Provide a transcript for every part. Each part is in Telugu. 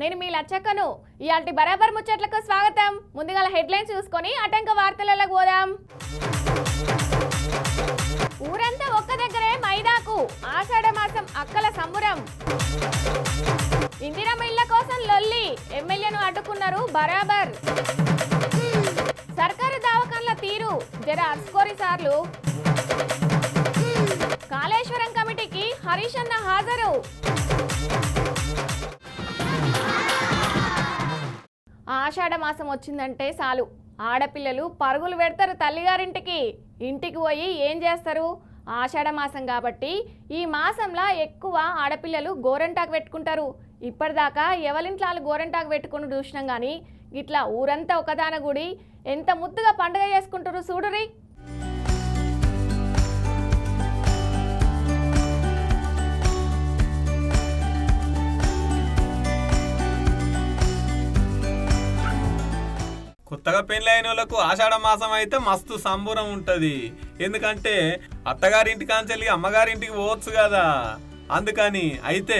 నేను మీ లచ్చక్కను. ఇలాంటి బరాబర్ ముచ్చట్లకు స్వాగతం. ముందుగా హెడ్లైన్స్ చూసుకొని అటంక వార్తలలో పోదాం. ఊరంతా ఒక్క దగ్గరే మైదాకు. ఆషాఢ మాసం అక్కల సంబురం. ఇందిరమ్మ ఇళ్ళ కోసం లొల్లి. ఎమ్మెల్యేను అడ్డుకున్నారు బరాబర్. సర్కారు దవాఖాన్ల తీరు. జర అర్చుకోరి సార్లు. కాళేశ్వరం కమిటీకి హరీష్ అన్న హాజరు. ఆషాఢ మాసం వచ్చిందంటే చాలు. ఆడపిల్లలు పరుగులు పెడతారు తల్లిగారింటికి. ఇంటికి పోయి ఏం చేస్తారు? ఆషాఢ మాసం కాబట్టి ఈ మాసంలో ఎక్కువ ఆడపిల్లలు గోరంటాకు పెట్టుకుంటారు. ఇప్పటిదాకా ఎవరింట్లో వాళ్ళు గోరంటాకు పెట్టుకుని చూసినాం కానీ ఇట్లా ఊరంతా ఒకదాన గుడి ఎంత ముద్దుగా పండుగ చేసుకుంటారు చూడురి కొత్తగా పెళ్ళైన వాళ్ళకు ఆషాఢ మాసం అయితే మస్తు సంబూరం ఉంటుంది. ఎందుకంటే అత్తగారింటి కాంచెల్లి అమ్మగారింటికి పోవచ్చు కదా. అందుకని అయితే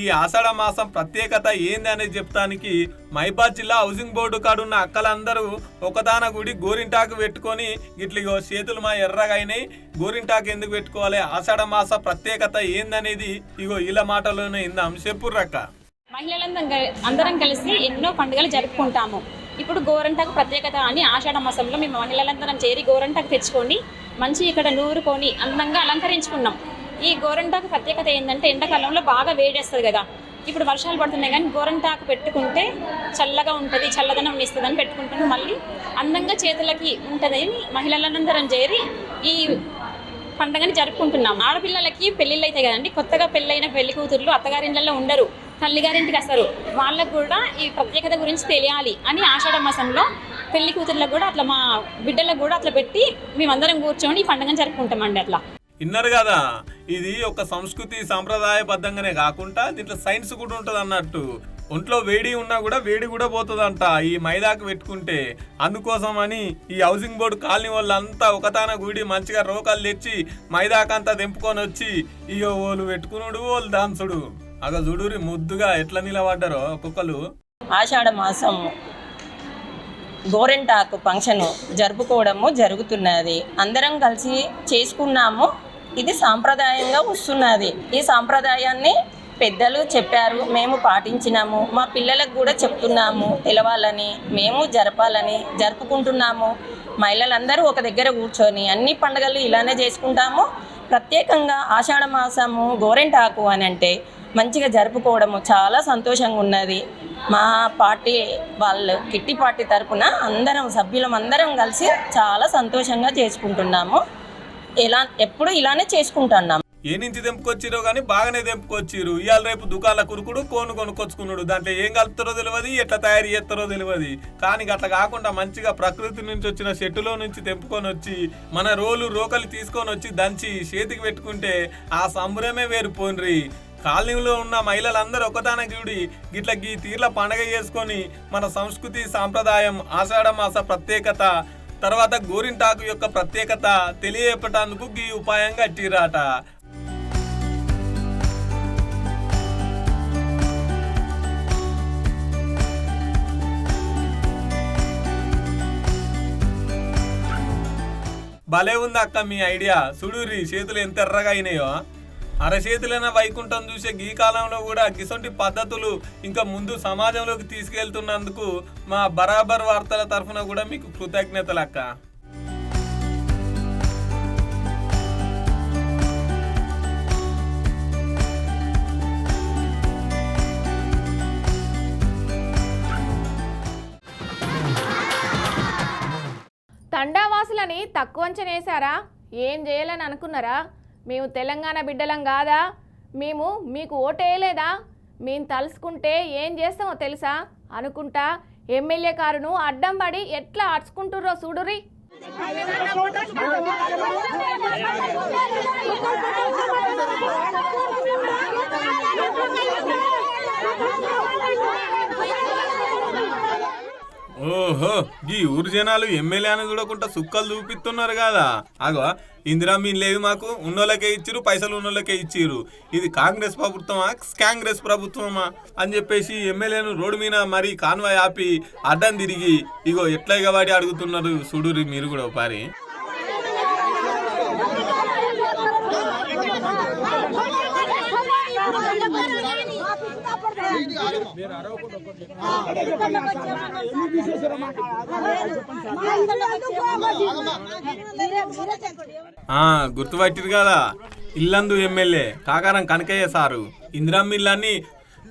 ఈ ఆషాఢ మాసం ప్రత్యేకత ఏంది అనేది చెప్తానికి మైబాద్ జిల్లా హౌసింగ్ బోర్డు కాడున్న అక్కలందరూ ఒకదాన గుడి గోరింటాకు పెట్టుకొని ఇట్లిగో చేతులు మా ఎర్రగా అయినాయి గోరింటాకు ఎందుకు పెట్టుకోవాలి? ఆషాఢ మాస ప్రత్యేకత ఏందనేది ఇగో ఇలా మాటలోనే ఇందాం. చెప్పుర్రక్క. మహిళలందరం అందరం కలిసి ఎన్నో పండుగలు జరుపుకుంటాము. ఇప్పుడు గోరంటాకు ప్రత్యేకత అని ఆషాఢ మాసంలో మేము మహిళలందరం చేరి గోరంటాకు తెచ్చుకొని మంచి ఇక్కడ నూరుకొని అందంగా అలంకరించుకున్నాం. ఈ గోరంటాకు ప్రత్యేకత ఏంటంటే ఎండాకాలంలో బాగా వేడేస్తుంది కదా. ఇప్పుడు వర్షాలు పడుతున్నాయి కానీ గోరంటాకు పెట్టుకుంటే చల్లగా ఉంటుంది చల్లదనం ఇస్తుందని పెట్టుకుంటున్నాం. మళ్ళీ అందంగా చేతులకి ఉంటుంది మహిళలందరం చేరి ఈ పండగని జరుపుకుంటున్నాం. ఆడపిల్లలకి పెళ్ళిళ్ళు అయితే కదండి. కొత్తగా పెళ్ళైన పెళ్ళి కూతుర్లు అత్తగారింళ్ళలో ఉండరు. తల్లిగారింటికి వస్తారు వాళ్ళకు కూడా ఈ ప్రత్యేకత గురించి తెలియాలి అని ఆషాఢ మాసంలో పెళ్ళి కూతుర్లకు కూడా అట్లా మా బిడ్డలకు కూడా అట్లా పెట్టి మేమందరం కూర్చొని ఈ పండుగను జరుపుకుంటామండి అట్లా. విన్నారు కదా? ఇది ఒక సంస్కృతి సాంప్రదాయబద్ధంగానే కాకుండా దీంట్లో సైన్స్ కూడా ఉంటుంది అన్నట్టు. ఒంట్లో వేడి ఉన్నా కూడా వేడి కూడా పోతుందంట ఈ మైదాకు పెట్టుకుంటే. అందుకోసం అని ఈ హౌసింగ్ బోర్డు కాలనీ వాళ్ళంతా ఒకతాన గుడి మంచిగా రోకాలు తెచ్చి మైదాకంతా తెంపుకొని వచ్చి ఇక వాళ్ళు పెట్టుకున్నాడు వాళ్ళు దాన్సుడు అగ చూడురి ముద్దుగా ఎట్లా నిలబడ్డారో ఒక్కొక్కరు ఆషాఢ మాసం గోరెంటాకు ఫంక్షన్ జరుపుకోవడము జరుగుతున్నది. అందరం కలిసి చేసుకున్నాము. ఇది సాంప్రదాయంగా వస్తున్నది. ఈ సాంప్రదాయాన్ని పెద్దలు చెప్పారు. మేము పాటించినాము. మా పిల్లలకు కూడా చెప్తున్నాము తెలవాలని. మేము జరపాలని జరుపుకుంటున్నాము. మహిళలందరూ ఒక దగ్గర కూర్చొని అన్ని పండుగలు ఇలానే చేసుకుంటాము. ప్రత్యేకంగా ఆషాఢ మాసము గోరెంటాకు అని అంటే మంచిగా జరుపుకోవడము చాలా సంతోషంగా ఉన్నది. మా పార్టీ వాళ్ళు కిట్టి పార్టీ తరపున అందరం సభ్యులం అందరం కలిసి చాలా సంతోషంగా చేసుకుంటున్నాము. ఇలా ఎప్పుడు ఇలానే చేసుకుంటున్నాము. ఏ నుంచి తెంపుకొచ్చిరో కానీ బాగానే తెంపుకొచ్చిరు. ఇవాళ రేపు దుకాణాల కురుకుడు కోను కొనుక్కొచ్చుకున్నాడు. దాంట్లో ఏం కలుపుతారో తెలియదు ఎట్లా తయారు చేస్తారో తెలియదు కానీ అట్లా కాకుండా మంచిగా ప్రకృతి నుంచి వచ్చిన చెట్టులో నుంచి తెంపుకొని వచ్చి మన రోలు రోకలు తీసుకొని వచ్చి దంచి చేతికి పెట్టుకుంటే ఆ సంబరమే వేరు పోన్రి. కాలనీలో ఉన్న మహిళలందరూ ఒకదాన గుడి గిట్ల గీ తీర్ల పండగ చేసుకొని మన సంస్కృతి సాంప్రదాయం ఆషాఢ మాస ప్రత్యేకత తర్వాత గోరింటాకు యొక్క ప్రత్యేకత తెలియపటానికి గీ ఉపాయం కట్టిరాట భలే ఉంది అక్క మీ ఐడియా. సుడూరి చేతులు ఎంత ఎర్రగా అయినాయో. అరచేతులైన వైకుంఠం చూసే గీ కాలంలో కూడా గిసొంటి పద్ధతులు ఇంకా ముందు సమాజంలోకి తీసుకెళ్తున్నందుకు మా బరాబర్ వార్తల తరఫున కూడా మీకు కృతజ్ఞతలు అక్క. తక్కువ అంచనేసారా ఏం చేయాలని అనుకున్నారా మేము తెలంగాణ బిడ్డలం కాదా మేము మీకు ఓటేయలేదా మేము తలుసుకుంటే ఏం చేస్తామో తెలుసా అనుకుంటా ఎమ్మెల్యే కారును అడ్డం పడి ఎట్లా అడుచుకుంటుర్రో చూడురి ఓహో ఈ ఊరు జనాలు ఎమ్మెల్యే అని చూడకుండా సుక్కలు చూపిస్తున్నారు కదా. అగో ఇందిరా మీన్ లేదు మాకు ఉన్నోళ్ళకే ఇచ్చిరు పైసలు ఉన్నోళ్ళకే ఇచ్చిరు ఇది కాంగ్రెస్ ప్రభుత్వమా కాంగ్రెస్ ప్రభుత్వమా? అని చెప్పేసి ఎమ్మెల్యేను రోడ్డు మీద మరి కాన్వాయ్ ఆపి అడ్డం తిరిగి ఇగో ఎట్లా వాడి అడుగుతున్నారు చూడురి మీరు కూడా పారి ఆ గుర్తుపట్టిరు కదా ఇల్లందు ఎమ్మెల్యే కాకారం కనకయ్య సారు. ఇందిరామ్మ ఇల్లాన్ని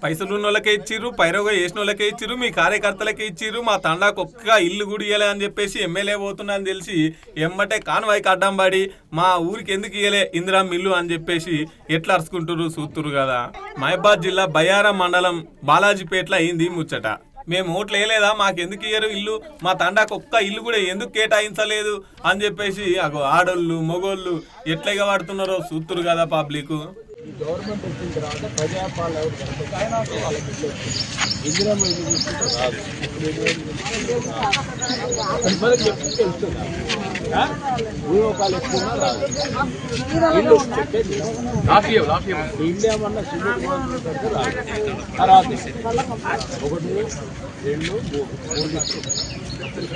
పైసలు ఉన్న వాళ్ళకే ఇచ్చిర్రు పైరోగా వేసిన వాళ్ళకే ఇచ్చిర్రు మీ కార్యకర్తలకే ఇచ్చిర్రు మా తండాకు ఒక్క ఇల్లు కూడా ఇయ్యలే అని చెప్పేసి ఎమ్మెల్యే పోతున్నా అని తెలిసి ఎమ్మటే కాన్వాయ్కి అడ్డం పడి మా ఊరికి ఎందుకు ఇయ్యలే ఇందిరా ఇల్లు అని చెప్పేసి ఎట్లా అరుచుకుంటురు చూస్తురు కదా. మహబాద్ జిల్లా బయ్యారం మండలం బాలాజీపేటలో అయింది ముచ్చట. మేము ఓట్లు వేయలేదా? మాకెందుకు ఇయ్యరు ఇల్లు? మా తండాకు ఒక్క ఇల్లు కూడా ఎందుకు కేటాయించలేదు అని చెప్పేసి అగో ఆడోళ్ళు మొగోళ్ళు ఎట్లగా వాడుతున్నారో చూస్తురు కదా పబ్లిక్. గవర్నమెంట్ వచ్చిన తర్వాత ప్రజాపాలన ఎవరు కనపడుతుంది వాళ్ళకి. ఇందిరమ్మ ఇల్లు చూసుకుంటే రాదు. ఇప్పుడు ఇబ్బంది చెప్తే తెలుస్తుంది? ఆ? భూలోకాలు ఎక్కువ రాదు ఇల్లు చెప్పేది ఇల్లు ఏమన్నా రాదు. తర్వాత ఒకటి రెండు మూడు. మూడు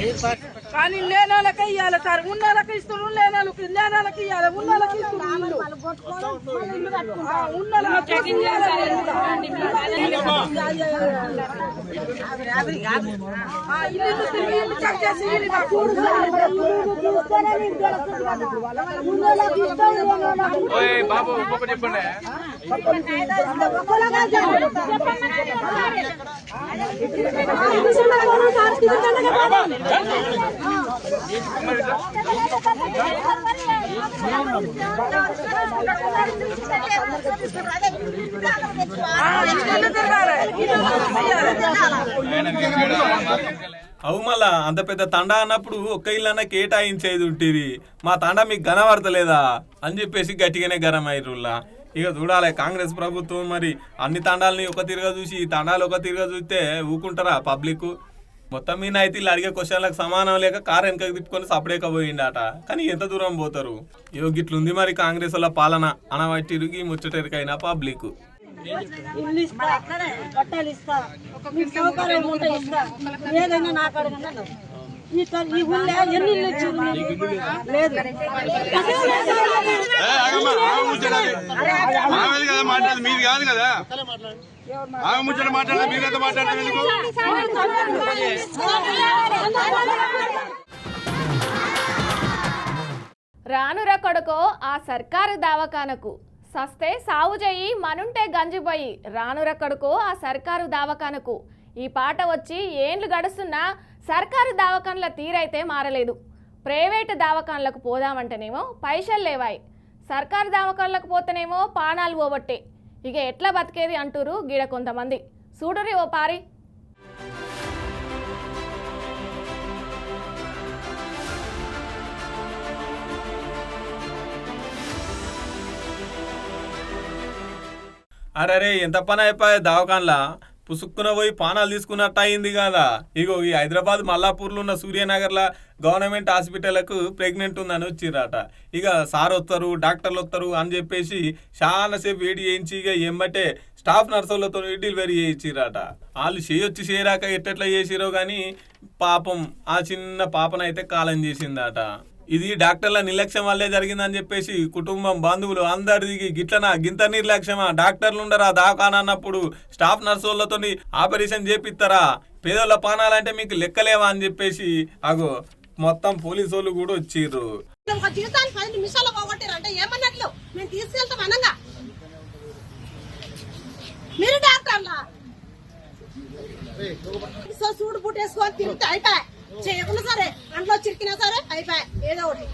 ఇస్తారు. కానీ లేని వాళ్ళకి ఇవ్వాలి సార్ ఉన్న వాళ్ళకి ఇస్తున్నారు లేని వాళ్ళకి లేని వాళ్ళకి ఇవ్వాలి ఉన్న వాళ్ళకి ఇస్తున్నారు ఆ, ఉన్న వాళ్ళకి చెకింగ్ అవు మళ్ళా అంత పెద్ద తండా అన్నప్పుడు ఒక్క ఇల్లు అన్న కేటాయించేది ఉంటుంది మా తండ మీకు గనపడతలేదా అని చెప్పేసి గట్టిగానే గరం అయ్యిరుల్లా ఇక చూడాలి కాంగ్రెస్ ప్రభుత్వం మరి అన్ని తండాలని ఒక తీరుగా చూసి ఈ తండాలు ఒక తీరుగా చూస్తే ఊకుంటారా పబ్లిక్ మొత్తం మీద అయితే వీళ్ళు అడిగే క్వశ్చన్లకు సమానం లేక కారు వెనకకి తిట్టుకొని సపడేక పోయిండట కానీ ఎంత దూరం పోతారు? ఇగో గిట్లుంది మరి కాంగ్రెస్ వాళ్ళ పాలన. అనవట్టిరుగి ముచ్చటరికైన పబ్లిక్. ఈ ఊళ్ళో ఎన్ని ఇల్లు లేదు మాట్లాడదు మీది కాదు కదా. ఆమె ముచ్చట ఎందుకు? రానుర కొడుకో ఆ సర్కారు దవాఖానకు. సస్తే సావు చెయ్యి మనుంటే గంజిపోయి రానుర కొడుకో ఆ సర్కారు దవాఖానకు. ఈ పాట వచ్చి ఏండ్లు గడుస్తున్నా సర్కారు దవాఖాన్ల తీరైతే మారలేదు. ప్రైవేటు దవాఖాన్లకు పోదామంటేనేమో పైసలు లేవాయి. సర్కారు దవాఖాన్లకు పోతేనేమో పానాలు పోబట్టే. ఇక ఎట్లా బతికేది అంటూరు గీడ కొంతమంది. చూడరి ఓ పారి. అరే ఎంత పని అయిపోయా దవాఖాన్లా? పుసుక్కున పోయి పానాలు తీసుకున్నట్టు అయింది కదా. ఇగో ఈ హైదరాబాద్ మల్లాపూర్లో ఉన్న సూర్యనగర్ల గవర్నమెంట్ హాస్పిటల్కు ప్రెగ్నెంట్ ఉందని వచ్చిర్రట. ఇక సార్ వస్తారు డాక్టర్లు వస్తారు అని చెప్పేసి చాలాసేపు వేడి చేయించి ఇక ఎమ్మటే స్టాఫ్ నర్సులతో డెలివరీ చేయించిరట వాళ్ళు చేయొచ్చి చేయరాక ఎట్టెట్లా చేసిరో కానీ పాపం ఆ చిన్న పాపనైతే కాలం చేసిందట. ఇది డాక్టర్ల నిర్లక్ష్యం వల్లే జరిగిందని చెప్పేసి కుటుంబం బంధువులు అందరిది దిగి గిట్లనా గింత నిర్లక్ష్యమా? డాక్టర్లు ఉండరా దాకానన్నప్పుడు స్టాఫ్ నర్సులతో ఆపరేషన్ చేపిస్తారా పేదోళ్ళ పానాలంటే మీకు లెక్కలేవా అని చెప్పేసి అగో మొత్తం పోలీసు వాళ్ళు కూడా వచ్చిర్రు. మీరు డాక్టర్లా? సో సూడు పుట్టేసుకొని అయిపోయి చేయకుండా సరే అందులో చిరికినా సరే అయిపోయి ఏదో ఒకటి.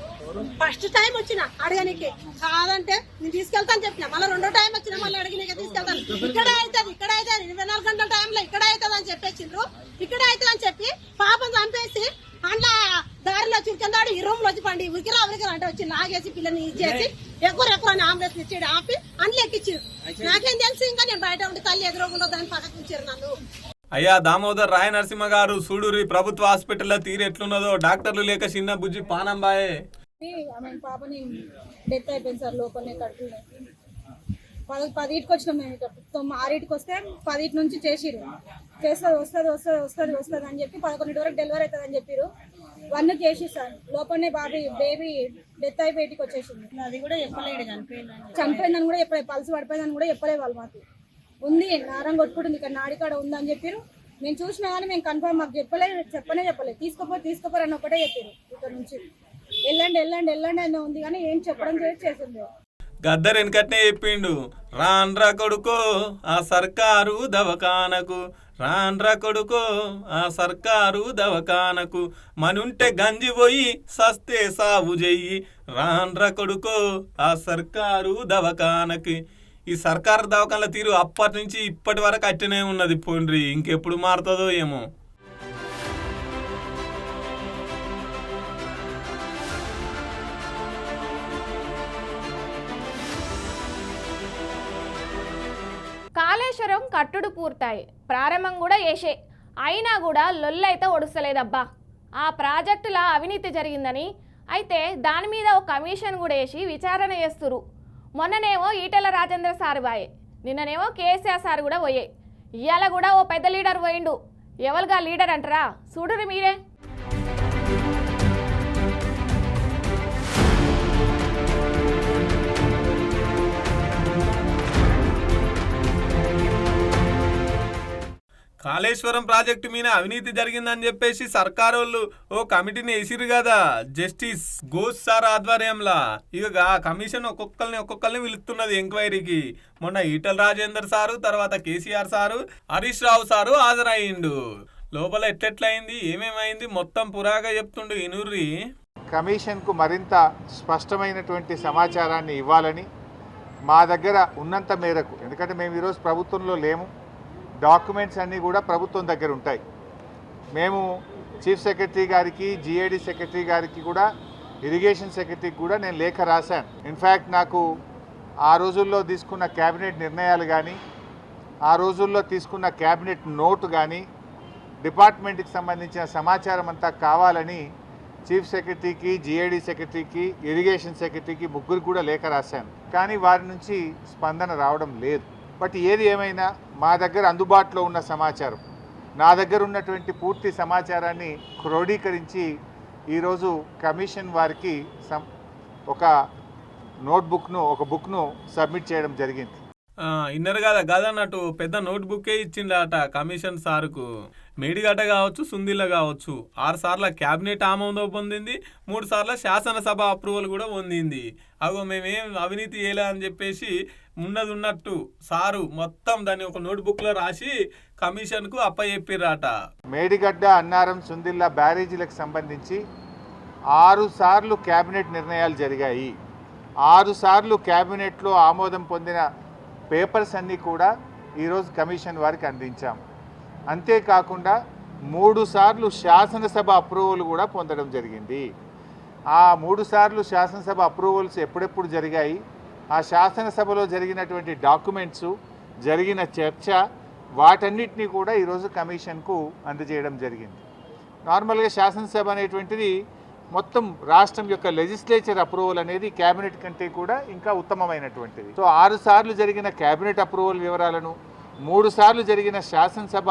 ఫస్ట్ టైం వచ్చిన అడగనికి. కాదంటే నేను తీసుకెళ్తాను చెప్పిన. మళ్ళీ రెండో టైం వచ్చిన మళ్ళీ అడిగినాక తీసుకెళ్తాను. ఇక్కడే అవుతుంది ఇక్కడే అవుతుంది. ఇరవై నాలుగు గంటల టైంలో ఇక్కడే అవుతుంది అని చెప్పేసిండ్రు. ఇక్కడే అవుతుంది అని చెప్పి పాపం చంపేసి అందులో దారిలో చిరికిందాడు ఈ రూమ్లో వచ్చి పండి ఉరికిరా ఉరికిరా అంటే వచ్చి లాగేసి పిల్లని ఇచ్చేసి ఎక్కువ ఎక్కువ అని అంబులెన్స్ ఇచ్చాడు ఆపి అందులో ఎక్కించారు నాకేం తెలుసు ఇంకా నేను బయట ఉండి తల్లి ఎదురుకుండా దాన్ని పక్కకు ఇచ్చారు నన్ను. అయ్యా దామోదర్ రాయ నరసింహ గారు సూడూరి ప్రభుత్వ హాస్పిటల్లో తీరు ఎట్లున్నదో డాక్టర్లు లేక చిన్న బుజ్జి పానంబాయే ఆమె పాపని డెత్ అయిపోయింది సార్ లోపలనే కడుపులో పది పదిటికి వచ్చినాం మేము ఇక్కడ ఆరింటికి వస్తే పదిటి నుంచి చేసిరు చేస్తుంది వస్తుంది వస్తుంది వస్తుంది వస్తుంది అని చెప్పి పదకొండు వరకు డెలివరీ అవుతుంది అని చెప్పారు వన్ చేసి సార్. లోపలనే బాబీ బేబీ డెత్ అయి బయటికి వచ్చేసింది. అది కూడా చెప్పలేడు చనిపోయింది చనిపోయిందని కూడా చెప్పలేదు పల్స్ పడిపోయిందని కూడా చెప్పలేదు వాళ్ళు మాకు. ఉంది నారం కొట్టుకుంటుంది ఇక్కడ నాడికాడ ఉందని చెప్పారు మేము చూసినా కానీ మేము కన్ఫర్మ్ మాకు చెప్పలేదు చెప్పనే చెప్పలేదు తీసుకోపో తీసుకోపోరు అని ఒకటే చెప్పారు ఇక్కడ నుంచి. వెళ్ళండి వెళ్ళండి వెళ్ళండి అని ఉంది కానీ ఏం చెప్పడం చేసి చేసింది. గద్దర్ వెనకట్నే చెప్పిండు రాన్రా కొడుకో ఆ సర్కారు దవకానకు. రాన్రా కొడుకో ఆ సర్కారు దవకానకు. మనుంటే గంజి పోయి సస్తే సాగు చెయ్యి రాన్రా కొడుకో ఆ సర్కారు దవకానకి. ఈ సర్కారు దవాఖాన్ల తీరు అప్పటి నుంచి ఇప్పటి వరకు అట్టనే ఉన్నది పోండ్రి. ఇంకెప్పుడు మారుతుందో ఏమో. కాళేశ్వరం కట్టుడు పూర్తాయి. ప్రారంభం కూడా వేసే అయినా కూడా లొల్లైతే ఒడుస్తలేదబ్బా. ఆ ప్రాజెక్టుల అవినీతి జరిగిందని. అయితే దాని మీద ఒక కమిషన్ కూడా వేసి విచారణ చేస్తురు. మొన్ననేమో ఈటెల రాజేంద్ర సార్ బాయే నిన్ననేమో కేసీఆర్ సార్ కూడా పోయే ఇవాళ కూడా ఓ పెద్ద లీడర్ పోయిండు. ఎవరుగా లీడర్ అంటారా? చూడురు మీరే. కాళేశ్వరం ప్రాజెక్టు మీద అవినీతి జరిగిందని చెప్పేసి సర్కారు వాళ్ళు ఓ కమిటీని వేసిరు కదా జస్టిస్ ఘోష్ సార్ ఆధ్వర్యంలో. ఇక ఆ కమిషన్ ఒక్కొక్కరిని ఒక్కొక్కరిని పిలుస్తున్నది ఎంక్వైరీకి. మొన్న ఈటల రాజేందర్ సారు తర్వాత కేసీఆర్ సారు హరీష్ రావు సారు హాజరయ్యిండు. లోపల ఎట్లెట్లయింది ఏమేమైంది మొత్తం పురాగా చెప్తుండు ఇనూర్రి కమిషన్కు మరింత స్పష్టమైనటువంటి సమాచారాన్ని ఇవ్వాలని మా దగ్గర ఉన్నంత మేరకు ఎందుకంటే మేము ఈరోజు ప్రభుత్వంలో లేము డాక్యుమెంట్స్ అన్నీ కూడా ప్రభుత్వం దగ్గర ఉంటాయి. మేము చీఫ్ సెక్రటరీ గారికి జిఏడి సెక్రటరీ గారికి కూడా ఇరిగేషన్ సెక్రటరీకి కూడా నేను లేఖ రాశాను. ఇన్ఫ్యాక్ట్ నాకు ఆ రోజుల్లో తీసుకున్న క్యాబినెట్ నిర్ణయాలు కానీ ఆ రోజుల్లో తీసుకున్న క్యాబినెట్ నోటు కానీ డిపార్ట్మెంట్కి సంబంధించిన సమాచారం అంతా కావాలని చీఫ్ సెక్రటరీకి జిఏడి సెక్రటరీకి ఇరిగేషన్ సెక్రటరీకి ముగ్గురు కూడా లేఖ రాశాను. కానీ వారి నుంచి స్పందన రావడం లేదు. బట్ ఏది ఏమైనా మా దగ్గర అందుబాటులో ఉన్న సమాచారం. నా దగ్గర ఉన్నటువంటి పూర్తి సమాచారాన్ని క్రోడీకరించి ఈరోజు కమిషన్ వారికి ఒక నోట్బుక్ను ఒక బుక్ను సబ్మిట్ చేయడం జరిగింది. ఇన్నర్ కదా కాదన్నట్టు పెద్ద నోట్ బుక్కే ఇచ్చిండట కమిషన్ సార్కు. మేడిగడ్డ కావచ్చు సుందిల్ల కావచ్చు. ఆరు సార్ల క్యాబినెట్ ఆమోదం పొందింది మూడు సార్ల శాసనసభ అప్రూవల్ కూడా పొందింది. అగో మేమేం అవినీతి చేయలే అని చెప్పేసి ఉన్నది ఉన్నట్టు సారు మొత్తం దాన్ని ఒక నోట్బుక్లో రాసి కమిషన్కు అప్పచెప్పిరాట మేడిగడ్డ అన్నారం సుందిల్లా బ్యారేజీలకు సంబంధించి ఆరు సార్లు క్యాబినెట్ నిర్ణయాలు జరిగాయి. ఆరు సార్లు క్యాబినెట్లో ఆమోదం పొందిన పేపర్స్ అన్నీ కూడా ఈరోజు కమిషన్ వారికి అందించాం. అంతేకాకుండా మూడు సార్లు శాసనసభ అప్రూవల్ కూడా పొందడం జరిగింది. ఆ మూడు సార్లు శాసనసభ అప్రూవల్స్ ఎప్పుడెప్పుడు జరిగాయి? ఆ శాసనసభలో జరిగినటువంటి డాక్యుమెంట్స్ జరిగిన చర్చ వాటన్నిటినీ కూడా ఈరోజు కమిషన్కు అందజేయడం జరిగింది. నార్మల్గా శాసనసభ అనేటువంటిది మొత్తం రాష్ట్రం యొక్క లెజిస్లేచర్ అప్రూవల్ అనేది క్యాబినెట్ కంటే కూడా ఇంకా ఉత్తమమైనటువంటిది. సో ఆరు సార్లు జరిగిన క్యాబినెట్ అప్రూవల్ వివరాలను మూడు సార్లు జరిగిన శాసనసభ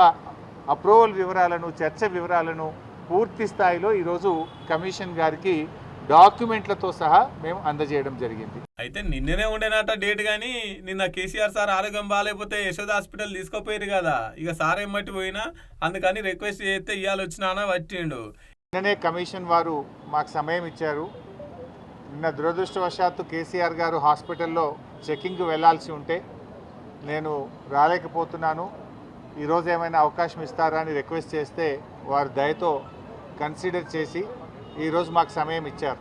అప్రూవల్ వివరాలను చర్చ వివరాలను పూర్తి స్థాయిలో ఈరోజు కమిషన్ గారికి డాక్యుమెంట్లతో సహా మేము అందజేయడం జరిగింది. అయితే నిన్ననే ఉండేనట డేట్ కానీ నిన్న కేసీఆర్ సార్ ఆరోగ్యం బాగాలేకపోతే యశోద హాస్పిటల్ తీసుకుపోయారు కదా. ఇక సార్ ఏమట్టి పోయినా అందుకని రిక్వెస్ట్ చేస్తే ఇవాళ వచ్చినానా వచ్చిండు నిన్ననే కమిషన్ వారు మాకు సమయం ఇచ్చారు. నిన్న దురదృష్టవశాత్తు కేసీఆర్ గారు హాస్పిటల్లో చెకింగ్కి వెళ్ళాల్సి ఉంటే నేను రాలేకపోతున్నాను. ఈరోజు ఏమైనా అవకాశం ఇస్తారా అని రిక్వెస్ట్ చేస్తే వారు దయతో కన్సిడర్ చేసి ఈరోజు మాకు సమయం ఇచ్చారు.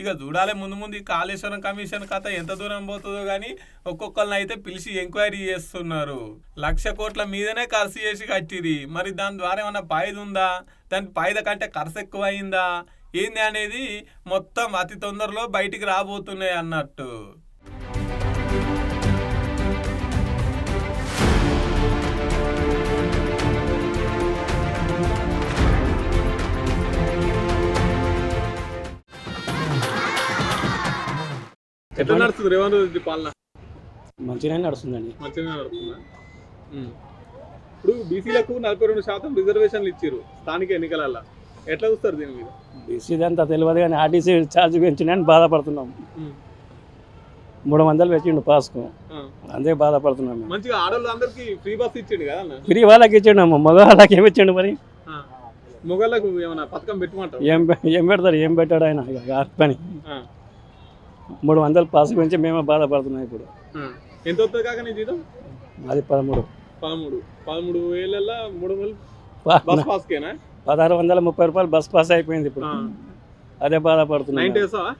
ఇక చూడాలి ముందు ముందు ఈ కాళేశ్వరం కమిషన్ కథ ఎంత దూరం పోతుందో కానీ ఒక్కొక్కరిని అయితే పిలిచి ఎంక్వైరీ చేస్తున్నారు. లక్ష కోట్ల మీదనే ఖర్చు చేసి కట్టిరి మరి దాని ద్వారా ఏమైనా పాయిద ఉందా? దాని పాయిద కంటే ఖర్చు ఎక్కువ అయిందా ఏంది అనేది మొత్తం అతి తొందరలో బయటికి రాబోతున్నాయి అన్నట్టు. ఎట్లా నడుస్తుంది రేవంత్ రెడ్డి పాలన? మంచిగానే నడుస్తుందండి. మంచిగా నడుస్తుందా. ఇప్పుడు బీసీలకు నలభై రెండు శాతం రిజర్వేషన్లు ఇచ్చారు స్థానిక ఎన్నికలల్లో. ఎట్లా చూస్తారు దీని మీద? బీసీ అంతా తెలియదు కానీ ఆర్టీసీ ఛార్జ్ పెంచినాయని బాధపడుతున్నాం. మూడు వందలు పెట్టిండు పాస్కు. అంతే బాధపడుతున్నాం మంచిగా ఆడవాళ్ళు అందరికి ఫ్రీ బస్ ఇచ్చిండు కదా ఫ్రీ వాళ్ళకి ఇచ్చిండు మగ వాళ్ళకి ఏమి ఇచ్చిండు మరి. మొగళ్ళకు ఏమైనా పథకం పెట్టమంటావు ఏం ఏం పెడతాడు? ఏం పెట్టాడు ఆయన? పని. మూడు వందలు పాస్ పెంచి మేమే బాధపడుతున్నాం ఇప్పుడు. ఎంత వస్తుంది కాక నీ జీతం? అది పదమూడు. పదమూడు. పదమూడు వేలల్లో మూడు వందలు బస్ పాస్కేనా? పదహారు వందల ముప్పై రూపాయలు బస్ పాస్ అయిపోయింది ఇప్పుడు. అదే బాధపడుతున్నాం. నైట్ వేసావా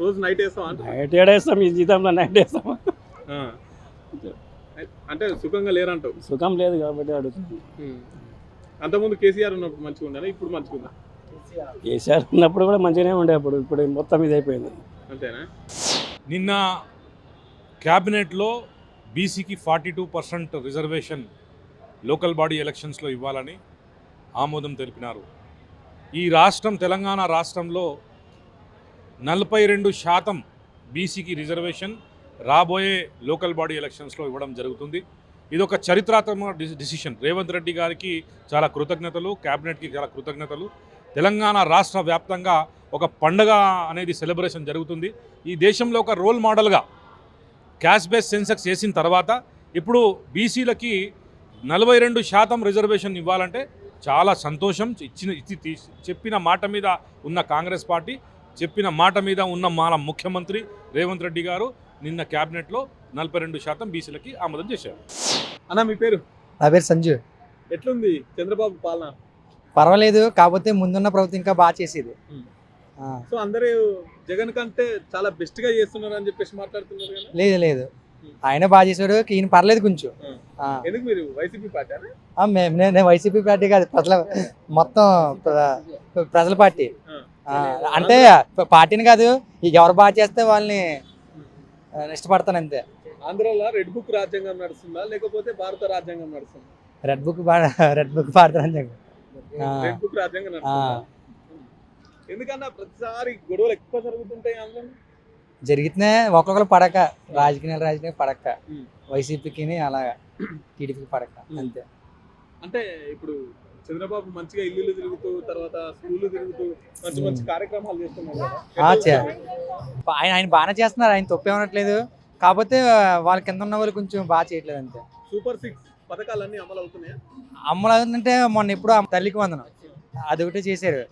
రోజు నైట్ అంట నైట్ ఏడేస్తాం ఈ జీతంలో నైట్ వేస్తాం. ఆ. అంటే సుఖంగా లేరంటావు. సుఖం లేదు కాబట్టి అడుగుతుంది. అంతకుముందు కేసీఆర్ ఉన్నప్పుడు మంచిగా ఉందా ఇప్పుడు మంచిగా ఉందా కేసీఆర్ ఉన్నప్పుడు కూడా మంచిగానే ఉండే అప్పుడు. ఇప్పుడు మొత్తం ఇది అయిపోయింది. అంతేనా? నిన్న క్యాబినెట్లో బీసీకి forty two percent reservation local body ఎలక్షన్స్లో ఇవ్వాలని ఆమోదం తెలిపినారు. ఈ రాష్ట్రం తెలంగాణ రాష్ట్రంలో నలభై రెండు శాతం బీసీకి రిజర్వేషన్ రాబోయే లోకల్ బాడీ ఎలక్షన్స్లో ఇవ్వడం జరుగుతుంది. ఇది ఒక చరిత్రాత్మక డిసిషన్. రేవంత్ రెడ్డి గారికి చాలా కృతజ్ఞతలు క్యాబినెట్కి చాలా కృతజ్ఞతలు. తెలంగాణ రాష్ట్ర వ్యాప్తంగా ఒక పండగ అనేది సెలబ్రేషన్ జరుగుతుంది. ఈ దేశంలో ఒక రోల్ మోడల్గా క్యాష్ బేస్ సెన్సెక్స్ చేసిన తర్వాత ఇప్పుడు బీసీలకి నలభై రెండు శాతం రిజర్వేషన్ ఇవ్వాలంటే చాలా సంతోషం. ఇచ్చిన ఇచ్చి చెప్పిన మాట మీద ఉన్న కాంగ్రెస్ పార్టీ చెప్పిన మాట మీద ఉన్న మన ముఖ్యమంత్రి రేవంత్ రెడ్డి గారు నిన్న క్యాబినెట్లో నలభై రెండు శాతం బీసీలకి ఆమోదం చేశారు. అన్న మీ పేరు? నా పేరు సంజు. ఎట్లుంది చంద్రబాబు పాలన? పర్వాలేదు కాకపోతే ముందున్న ప్రభుత్వం ఇంకా బాగా చేసేది. సో అందరూ జగన్ కంటే చాలా బెస్ట్గా చేస్తున్నారు అని చెప్పేసి మాట్లాడుతున్నారు లేదు లేదు. ఆయన బాగా చేశాడు ఈయన పర్లేదు కొంచెం. ఎందుకు మీరు వైసీపీ పార్టీ నేను వైసీపీ పార్టీ కాదు ప్రజల మొత్తం ప్ర- ప్రజల పార్టీ. అంటే పార్టీని కాదు ఎవరు బాగా చేస్తే వాళ్ళని ఇష్టపడతాను అంతే. ఆంధ్రాలో రెడ్ బుక్ రాజ్యాంగం నడుస్తుందా? లేకపోతే భారత రాజ్యాంగం నడుస్తుందా? రెడ్ బుక్ రెడ్ బుక్ చెప్పి ఆ. రెడ్ బుక్ రాజ్యాంగం ఎందుకన్నా ప్రతిసారి గొడవలు ఎక్కువ జరుగుతుంటాయి అందులో? జరుగుతున్నాయి ఒక్కొక్కరు పడక. రాజకీయ రాజకీయ పడక. వైసీపీకి అలాగా. టీడీపీకి పడక. అంతే. అంటే ఇప్పుడు చంద్రబాబు మంచిగా ఇల్లు తిరుగుతూ తర్వాత స్కూళ్ళు తిరుగుతూ మంచి మంచి కార్యక్రమాలు చేస్తున్నారు? ఆయన ఆయన బాగానే చేస్తున్నారు. ఆయన తప్పే ఉండట్లేదు కాకపోతే వాళ్ళ కింద ఉన్న వాళ్ళు కొంచెం బాగా చేయట్లేదు అంతే. సూపర్ సిక్స్ పథకాలన్నీ అమలు అవుతున్నాయా అమ్మలు అంటే మొన్న ఎప్పుడు తల్లికి వందనం. అది ఒకటే చేశారు.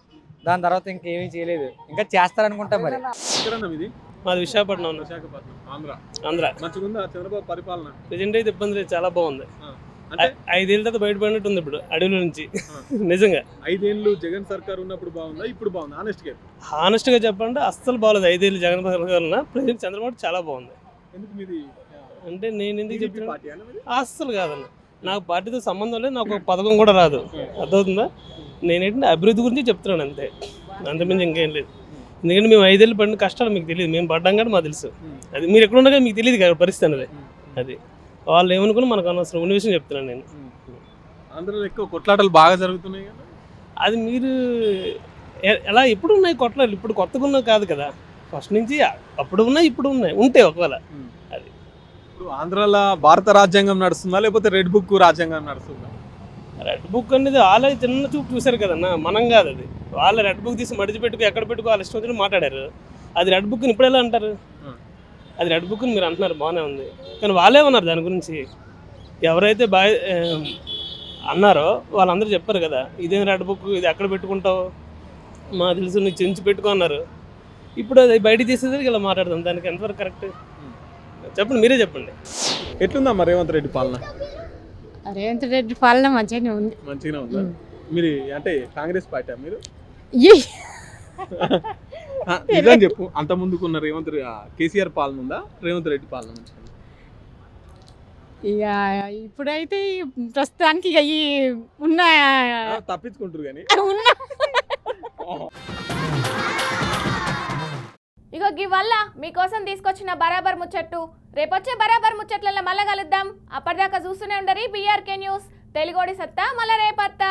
దాని తర్వాత ఇంకేమీ చేయలేదు. ఇంకా చేస్తారనుకుంటా మరి. ఇది? మాది విశాఖపట్నం విశాఖపట్నం ఆంధ్ర. ఆంధ్ర. చంద్రబాబు పరిపాలన? ప్రజెంట్ అయితే ఇబ్బంది లేదు చాలా బాగుంది. ఐదేళ్ళ తర్వాత బయటపడినట్టు ఉంది ఇప్పుడు అడవుల నుంచి. నిజంగా. ఐదేళ్ళు జగన్ సర్కార్ ఉన్నప్పుడు బాగుందా ఇప్పుడు బాగుందా? ఆనెస్ట్గా హానెస్ట్గా చెప్పాలంటే అస్సలు బాగాలేదు ఐదేళ్ళు జగన్ వల్ల ప్రజెంట్ చంద్రబాబు చాలా బాగుంది. ఎందుకు మీది అంటే నేను ఎందుకు చెప్తున్నా మీది? అస్సలు కాదన్న. నాకు పార్టీతో సంబంధం లేదు నాకు ఒక పథకం కూడా రాదు. అర్థమవుతుందా? నేనేంటంటే అభివృద్ధి గురించి చెప్తున్నాను అంతే. అంతమించి ఇంకేం లేదు. ఎందుకంటే మేము ఐదేళ్ళు పడిన కష్టాలు మీకు తెలియదు. మేము పడ్డాం కానీ మాకు తెలుసు. అది మీరు ఎక్కడ ఉండగా మీకు తెలియదు కదా పరిస్థితి అనేది. అది. వాళ్ళు ఏమనుకున్నా మనకు అనవసరం. ఉన్న విషయం చెప్తున్నాను నేను. ఆంధ్రలో ఎక్కువ కొట్లాటలు బాగా జరుగుతున్నాయి కదా? అది మీరు ఎలా ఎప్పుడు ఉన్నాయి కొట్లాలు ఇప్పుడు కొత్తగా ఉన్నవి కాదు కదా. ఫస్ట్ నుంచి అప్పుడు ఉన్నాయి ఇప్పుడు ఉన్నాయి. ఉంటాయి ఒకవేళ. అది. ఇప్పుడు ఆంధ్రాలో భారత రాజ్యాంగం నడుస్తుందా? లేకపోతే రెడ్ బుక్ రాజ్యాంగం నడుస్తుందా? రెడ్ బుక్ అనేది వాళ్ళే చిన్న చూపు చూశారు కదన్నా మనం కాదు అది. వాళ్ళ రెడ్ బుక్ తీసి మడిచి పెట్టుకు ఎక్కడ పెట్టుకో వాళ్ళ ఇష్టం వచ్చినట్టు మాట్లాడారు. అది రెడ్ బుక్ ఇప్పుడు ఎలా అంటారు. అది రెడ్ బుక్ మీరు అంటున్నారు బాగానే ఉంది. కానీ వాళ్ళే ఉన్నారు దాని గురించి. ఎవరైతే ఆ, అన్నారో వాళ్ళందరూ చెప్పారు కదా ఇదేం రెడ్ బుక్ ఇది ఎక్కడ పెట్టుకుంటావు? మా తెలుసు నీకు చెంచి పెట్టుకో అన్నారు. ఇప్పుడు అది బయట తీసేసరికి ఇలా మాట్లాడదాం దానికి ఎంతవరకు కరెక్ట్? చెప్పండి మీరే చెప్పండి. ఎట్లుందమ్మా రేవంత్ రెడ్డి పాలన? రేవంత్ రెడ్డి పాలన మంచిగానే ఉంది. మంచిగానే ఉందా? మీరు అంటే కాంగ్రెస్ పార్టీ మీరు? నిజం చెప్పు. అంత ముందుకున్న రేవంత్ కేసీఆర్ పాలన ఉందా? రేవంత్ రెడ్డి పాలన? ఇక ఇప్పుడైతే ప్రస్తుతానికి ఇక ఈ ఉన్న ఆ, తప్పించుకుంటారు కానీ. ఉన్న ఇగో గివల్ల మీకోసం తీసుకొచ్చిన బరాబర్ ముచ్చట్టు. రేపొచ్చే బరాబర్ ముచ్చట్లలో మళ్ళా కలుద్దాం. అప్పటిదాకా చూస్తూనే ఉండరు బీఆర్కే న్యూస్. తెలుగోడి సత్తా మళ్ళా రేపత్తా.